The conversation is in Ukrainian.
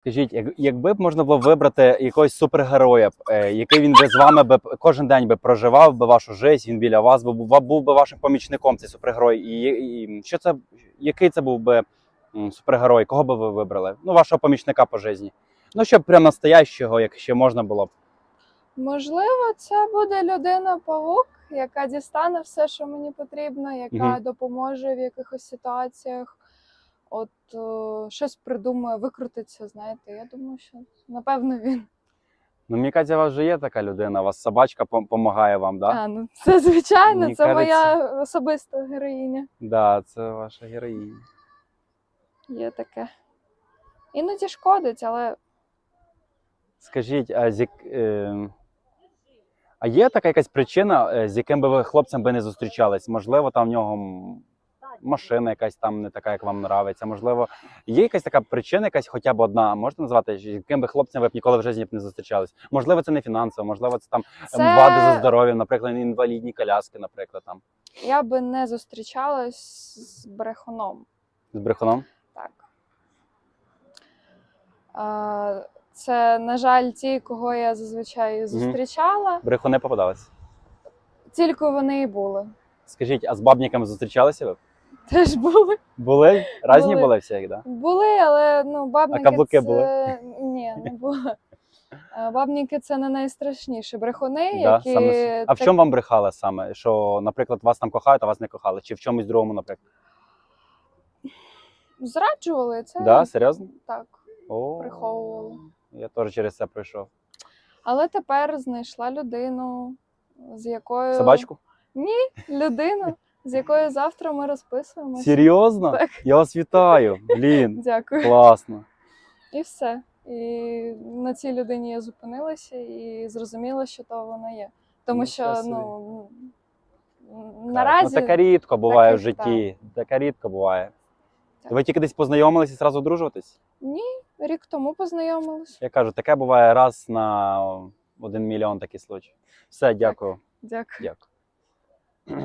Скажіть, як, якби б можна було вибрати якогось супергероя, е, який він би з вами би кожен день би проживав би вашу життя, він біля вас би був, був би вашим помічником, цей супергерой. І, і що це, який це був би супергерой? Кого би ви вибрали? Ну, вашого помічника по житті. Ну, щоб прям настоящого, як ще можна було б. Можливо, це буде людина-павук, яка дістане все, що мені потрібно, яка Мгм. допоможе в якихось ситуаціях. От е, щось придумає, викрутиться, знаєте. Я думаю, що напевно він. Ну, мені кажеться, у вас вже є така людина, у вас собачка допомагає вам, так? Да? А, ну це звичайно, Мені це кажеться- моя особиста героїня. Да, це ваша героїня. Є таке. Іноді шкодить, але Скажіть, а з як... е... а є така якась причина, е, з яким би ви хлопцем би не зустрічались? Можливо, там в нього машина якась там не така, як вам нравиться. Можливо, є якась така причина, якась хоча б одна, можете назвати, яким би хлопцем ви б ніколи в житті б не зустрічались? Можливо, це не фінансово, можливо, це там це вади за здоров'ям, наприклад, інвалідні коляски, наприклад, там я би не зустрічалась з брехуном. з брехуном. Так. А, це, на жаль, ті, кого я зазвичай зустрічала, Брехуни попадались. тільки вони і були. Скажіть, а з бабниками зустрічалися ви? Теж були. Були? Разні Були. були всі, да? Були, але ну, бабники. каблуки це... були? Ні, не було. Бабники це не найстрашніше. Брехуни, Да, які. саме... А в чому вам брехали саме? Що, наприклад, вас там кохають, а вас не кохали? Чи в чомусь другому, наприклад? Зраджували це? Да, серйозно? Так. О, Приховували. Я теж через це пройшов. Але тепер знайшла людину, з якою. Собачку? Ні, Людину, з якою завтра ми розписуємося. Серйозно? Так. Я вас вітаю. Блін, Дякую. класно. І все. І на цій людині я зупинилася і зрозуміла, що то вона є. Тому що ну Ну, наразі таке рідко буває в таких, житті. Таке рідко буває. Так. Ви тільки десь познайомились і зразу одружуватись? ні, рік тому познайомилися. Я кажу, таке буває раз на один мільйон такий случай. Все, дякую. Дякую. Дякую.